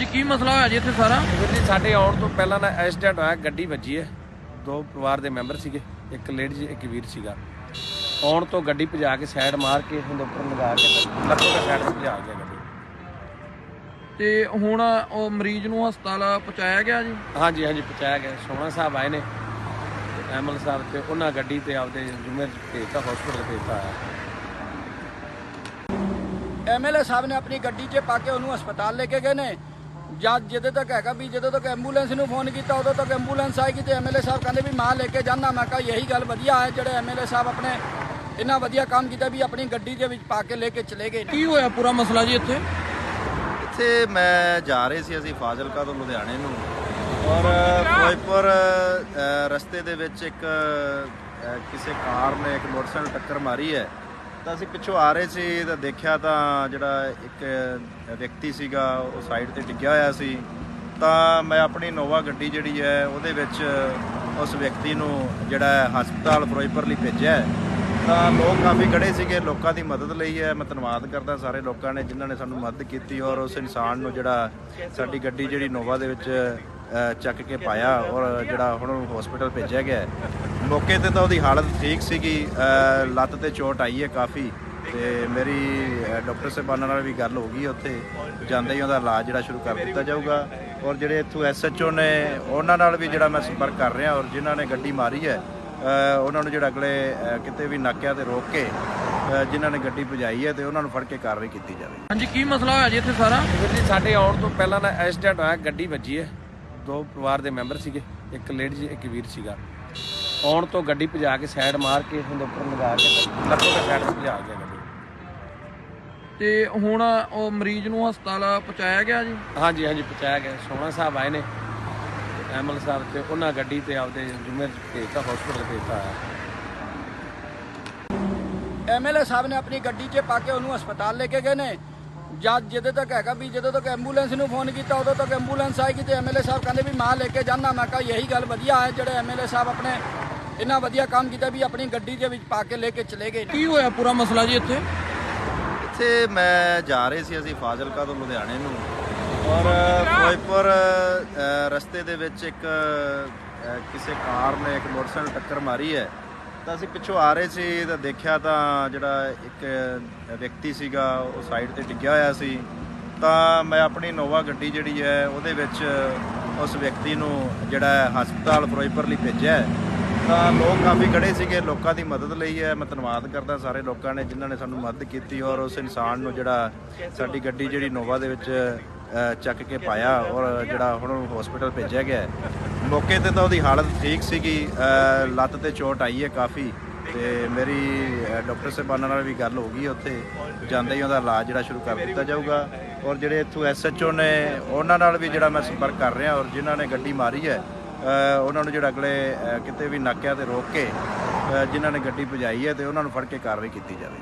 ਹਾਂਜੀ ਕੀ ਮਸਲਾ ਹੋਇਆ ਜੀ ਇੱਥੇ ਸਾਰਾ? ਵੀਰ ਜੀ ਸਾਡੇ ਆਉਣ ਤੋਂ ਪਹਿਲਾਂ ਨਾ ਐਕਸੀਡੈਂਟ ਹੋਇਆ ਗੱਡੀ ਵੱਜੀ ਹੈ। ਦੋ ਪਰਿਵਾਰ ਦੇ ਮੈਂਬਰ ਸੀਗੇ ਇੱਕ ਲੇਡੀ ਇੱਕ ਵੀਰ ਸੀਗਾ। ਆਉਣ ਤੋਂ ਗੱਡੀ ਭਜਾ ਕੇ ਸਾਈਡ ਮਾਰ ਕੇ ਇਹਦੇ ਉੱਪਰ ਲਗਾ ਕੇ ਲੱਖੋ ਦਾ ਸਾਈਡ ਭਜਾ ਗਿਆ ਗੱਡੀ। ਤੇ ਹੁਣ ਉਹ ਮਰੀਜ਼ ਨੂੰ ਹਸਪਤਾਲ ਪਹੁੰਚਾਇਆ ਗਿਆ ਜੀ? ਹਾਂਜੀ ਹਾਂਜੀ ਪਹੁੰਚਾਇਆ ਗਿਆ। ਸੋਹਣਾ ਸਾਹਿਬ ਆਏ ਨੇ। ਐਮਐਲ ਸਾਹਿਬ ਤੇ ਉਹਨਾਂ ਗੱਡੀ ਤੇ ਆਪਦੇ ਜ਼ਿੰਮੇ ਭੇਜਤਾ ਹਸਪੀਟਲ ਭੇਜਤਾ ਐਮਐਲਏ ਸਾਹਿਬ ਨੇ ਆਪਣੀ ਗੱਡੀ 'ਚ ਪਾ ਕੇ ਉਹਨੂੰ ਹਸਪਤਾਲ ਲੈ ਕੇ ਗਏ ਨੇ। ਜਦ ਜਦੋਂ ਤੱਕ ਹੈਗਾ ਵੀ ਜਦੋਂ ਤੱਕ ਐਂਬੂਲੈਂਸ ਨੂੰ ਫੋਨ ਕੀਤਾ ਉਦੋਂ ਤੱਕ ਐਂਬੂਲੈਂਸ ਆਏਗੀ ਤੇ ਐਮਐਲਏ ਸਾਹਿਬ ਕਹਿੰਦੇ ਵੀ ਮਾਂ ਲੈ ਕੇ ਜਾਣਾ ਮੈਂ ਕਿਹਾ ਇਹੀ ਗੱਲ ਵਧੀਆ ਹੈ ਜਿਹੜੇ ਐਮਐਲਏ ਸਾਹਿਬ ਆਪਣੇ ਇੰਨਾ ਵਧੀਆ ਕੰਮ ਕੀਤਾ ਵੀ ਆਪਣੀ ਗੱਡੀ ਦੇ ਵਿੱਚ ਪਾ ਕੇ ਲੈ ਕੇ ਚਲੇ ਗਏ ਕੀ ਹੋਇਆ ਪੂਰਾ ਮਸਲਾ ਜੀ ਇੱਥੇ? ਇੱਥੇ ਮੈਂ ਜਾ ਰਹੇ ਸੀ ਅਸੀਂ ਫਾਜ਼ਿਲਕਾ ਤੋਂ ਲੁਧਿਆਣੇ ਨੂੰ। ਔਰ ਫਿਰੋਜ਼ਪੁਰ ਰਸਤੇ ਦੇ ਵਿੱਚ ਇੱਕ ਕਿਸੇ ਕਾਰ ਨੇ ਇੱਕ ਮੋਟਰਸਾਈਕਲ ਟੱਕਰ ਮਾਰੀ ਹੈ। ਤਾਂ ਅਸੀਂ ਪਿੱਛੋਂ ਆ ਰਹੇ ਸੀ ਤਾਂ ਦੇਖਿਆ ਤਾਂ ਜਿਹੜਾ ਇੱਕ ਵਿਅਕਤੀ ਸੀਗਾ, ਉਹ ਸਾਈਡ ਤੇ ਡਿੱਗਿਆ ਹੋਇਆ ਸੀ। ਤਾਂ ਮੈਂ ਆਪਣੀ ਨੋਵਾ ਗੱਡੀ ਜਿਹੜੀ ਹੈ, ਉਹਦੇ ਵਿੱਚ ਉਸ ਵਿਅਕਤੀ ਨੂੰ ਜਿਹੜਾ ਹਸਪਤਾਲ ਫਿਰੋਜ਼ਪੁਰ ਲਈ ਭੇਜਿਆ ਤਾਂ ਲੋਕ ਕਾਫੀ ਖੜੇ ਸੀਗੇ, ਲੋਕਾਂ ਦੀ ਮਦਦ ਲਈ ਹੈ। ਮੈਂ ਧੰਨਵਾਦ ਕਰਦਾ ਸਾਰੇ ਲੋਕਾਂ ਨੇ ਜਿਨ੍ਹਾਂ ਨੇ ਸਾਨੂੰ ਮਦਦ ਕੀਤੀ ਔਰ ਉਸ ਇਨਸਾਨ ਨੂੰ ਜਿਹੜਾ ਸਾਡੀ ਗੱਡੀ ਜਿਹੜੀ ਨੋਵਾ ਦੇ ਵਿੱਚ ਚੱਕ ਕੇ ਪਾਇਆ ਔਰ ਜਿਹੜਾ ਹੁਣ ਹਸਪੀਟਲ ਭੇਜਿਆ ਗਿਆ ਮੌਕੇ ਤੇ ਤਾਂ ਉਹਦੀ ਹਾਲਤ ਠੀਕ ਸੀਗੀ ਲੱਤ ਤੇ ਚੋਟ ਆਈ ਹੈ ਕਾਫੀ ਤੇ ਮੇਰੀ ਡਾਕਟਰ ਸਾਹਿਬਾਨਾਂ ਨਾਲ ਵੀ ਗੱਲ ਹੋ ਗਈ ਉੱਥੇ ਜਾਂਦੇ ਹੀ ਉਹਦਾ ਇਲਾਜ ਜਿਹੜਾ ਸ਼ੁਰੂ ਕਰ ਦਿੱਤਾ ਜਾਊਗਾ ਔਰ ਜਿਹੜੇ ਇੱਥੋਂ ਐਸਐਚਓ ਨੇ ਉਹਨਾਂ ਨਾਲ ਵੀ ਜਿਹੜਾ ਮੈਂ ਸੰਪਰਕ ਕਰ ਰਿਹਾ ਔਰ ਜਿਨ੍ਹਾਂ ਨੇ ਗੱਡੀ ਮਾਰੀ ਹੈ ਉਹਨਾਂ ਨੂੰ ਜਿਹੜਾ ਅਗਲੇ ਕਿਤੇ ਵੀ ਨਾਕਿਆਂ ਤੇ ਰੋਕ ਕੇ ਜਿਨ੍ਹਾਂ ਨੇ ਗੱਡੀ ਭਜਾਈ ਹੈ ਤੇ ਉਹਨਾਂ ਨੂੰ ਫੜ ਕੇ ਕਾਰਵਾਈ ਕੀਤੀ ਜਾਵੇ। ਹਾਂਜੀ ਕੀ ਮਸਲਾ ਹੋਇਆ ਜੀ ਇੱਥੇ ਸਾਰਾ? ਜੀ ਸਾਡੇ ਆਉਣ ਤੋਂ ਪਹਿਲਾਂ ਨਾ ਐਕਸੀਡੈਂਟ ਹੋਇਆ ਗੱਡੀ ਵੱਜੀ ਹੈ। ਦੋ ਪਰਿਵਾਰ ਦੇ ਮੈਂਬਰ ਸੀਗੇ ਇੱਕ ਲੇਡੀ ਇੱਕ ਵੀਰ ਸੀਗਾ। ਆਉਣ ਤੋਂ ਗੱਡੀ ਭਜਾ ਕੇ ਸਾਈਡ ਮਾਰ ਕੇ ਇਹਦੇ ਉੱਪਰ ਲਗਾ ਕੇ ਲੱਖੋ ਦਾ ਸਾਈਡ ਭਜਾ ਗਿਆ ਗੱਡੀ। ਤੇ ਹੁਣ ਉਹ ਮਰੀਜ਼ ਨੂੰ ਹਸਪਤਾਲ ਪਹੁੰਚਾਇਆ ਗਿਆ ਜੀ? ਹਾਂਜੀ ਹਾਂਜੀ ਪਹੁੰਚਾਇਆ ਗਿਆ। ਸੋਹਣਾ ਸਾਹਿਬ ਆਏ ਨੇ। ਐਮਐਲ ਸਾਹਿਬ ਤੇ ਉਹਨਾਂ ਗੱਡੀ ਤੇ ਆਪਦੇ ਜ਼ਿੰਮੇ ਭੇਜਤਾ ਹਸਪੀਟਲ ਭੇਜਤਾ ਐਮਐਲਏ ਸਾਹਿਬ ਨੇ ਆਪਣੀ ਗੱਡੀ 'ਚ ਪਾ ਕੇ ਉਹਨੂੰ ਹਸਪਤਾਲ ਲੈ ਕੇ ਗਏ ਨੇ। ਜਦ ਜਦੋਂ ਤੱਕ ਹੈਗਾ ਵੀ ਜਦੋਂ ਤੱਕ ਐਂਬੂਲੈਂਸ ਨੂੰ ਫੋਨ ਕੀਤਾ ਉਦੋਂ ਤੱਕ ਐਂਬੂਲੈਂਸ ਆਏਗੀ ਤੇ ਐਮਐਲਏ ਸਾਹਿਬ ਕਹਿੰਦੇ ਵੀ ਮਾਂ ਲੈ ਕੇ ਜਾਣਾ ਮੈਂ ਕਿਹਾ ਇਹੀ ਗੱਲ ਵਧੀਆ ਹੈ ਜਿਹੜੇ ਐਮਐਲਏ ਸਾਹਿਬ ਆਪਣੇ ਇੰਨਾ ਵਧੀਆ ਕੰਮ ਕੀਤਾ ਵੀ ਆਪਣੀ ਗੱਡੀ ਦੇ ਵਿੱਚ ਪਾ ਕੇ ਲੈ ਕੇ ਚਲੇ ਗਏ। ਕੀ ਹੋਇਆ ਪੂਰਾ ਮਸਲਾ ਜੀ ਇੱਥੇ? ਇੱਥੇ ਮੈਂ ਜਾ ਰਹੇ ਸੀ ਅਸੀਂ ਫਾਜ਼ਿਲਕਾ ਤੋਂ ਲੁਧਿਆਣੇ ਨੂੰ। ਔਰ ਫਿਰੋਜ਼ਪੁਰ ਰਸਤੇ ਦੇ ਵਿੱਚ ਇੱਕ ਕਿਸੇ ਕਾਰ ਨੇ ਇੱਕ ਮੋਟਰਸਾਈਕਲ ਟੱਕਰ ਮਾਰੀ ਹੈ। ਤਾਂ ਅਸੀਂ ਪਿੱਛੋਂ ਆ ਰਹੇ ਸੀ ਤਾਂ ਦੇਖਿਆ ਤਾਂ ਜਿਹੜਾ ਇੱਕ ਵਿਅਕਤੀ ਸੀਗਾ ਉਹ ਸਾਈਡ ਤੇ ਡਿੱਗਿਆ ਹੋਇਆ ਸੀ। ਤਾਂ ਮੈਂ ਆਪਣੀ ਨੋਵਾ ਗੱਡੀ ਜਿਹੜੀ ਹੈ ਉਹਦੇ ਵਿੱਚ ਉਸ ਵਿਅਕਤੀ ਨੂੰ ਜਿਹੜਾ ਹਸਪਤਾਲ ਫਿਰੋਜ਼ਪੁਰ ਲਈ ਭੇਜਿਆ ਹੈ। ਤਾਂ ਲੋਕ ਕਾਫੀ ਖੜੇ ਸੀਗੇ ਲੋਕਾਂ ਦੀ ਮਦਦ ਲਈ ਹੈ। ਮੈਂ ਧੰਨਵਾਦ ਕਰਦਾ ਸਾਰੇ ਲੋਕਾਂ ਨੇ ਜਿਨ੍ਹਾਂ ਨੇ ਸਾਨੂੰ ਮਦਦ ਕੀਤੀ ਔਰ ਉਸ ਇਨਸਾਨ ਨੂੰ ਜਿਹੜਾ ਸਾਡੀ ਗੱਡੀ ਜਿਹੜੀ ਨੋਵਾ ਦੇ ਵਿੱਚ ਚੱਕ ਕੇ ਪਾਇਆ ਔਰ ਜਿਹੜਾ ਹੁਣ ਹਸਪੀਟਲ ਭੇਜਿਆ ਗਿਆ ਮੌਕੇ ਤੇ ਤਾਂ ਉਹਦੀ ਹਾਲਤ ਠੀਕ ਸੀਗੀ। ਲੱਤ ਤੇ ਚੋਟ ਆਈ ਹੈ ਕਾਫੀ ਤੇ ਮੇਰੀ ਅ, ਡਾਕਟਰ ਸਾਹਿਬਾਨਾਂ ਨਾਲ ਵੀ ਗੱਲ ਹੋ ਗਈ ਉੱਥੇ। ਜਾਂਦੇ ਹੀ ਉਹਦਾ ਇਲਾਜ ਜਿਹੜਾ ਸ਼ੁਰੂ ਕਰ ਦਿੱਤਾ ਜਾਊਗਾ ਔਰ ਜਿਹੜੇ ਇੱਥੋਂ ਐਸਐਚਓ ਨੇ ਉਹਨਾਂ ਨਾਲ ਵੀ ਜਿਹੜਾ ਮੈਂ ਸੰਪਰਕ ਕਰ ਰਿਹਾ ਔਰ ਜਿਨ੍ਹਾਂ ਨੇ ਗੱਡੀ ਮਾਰੀ ਹੈ ਉਹਨਾਂ ਨੂੰ ਜਿਹੜਾ ਅਗਲੇ ਕਿਤੇ ਵੀ ਨਾਕਿਆਂ ਤੇ ਰੋਕ ਕੇ ਜਿਨ੍ਹਾਂ ਨੇ ਗੱਡੀ ਭਜਾਈ ਹੈ ਤੇ ਉਹਨਾਂ ਨੂੰ ਫੜ ਕੇ ਕਾਰਵਾਈ ਕੀਤੀ ਜਾਵੇ।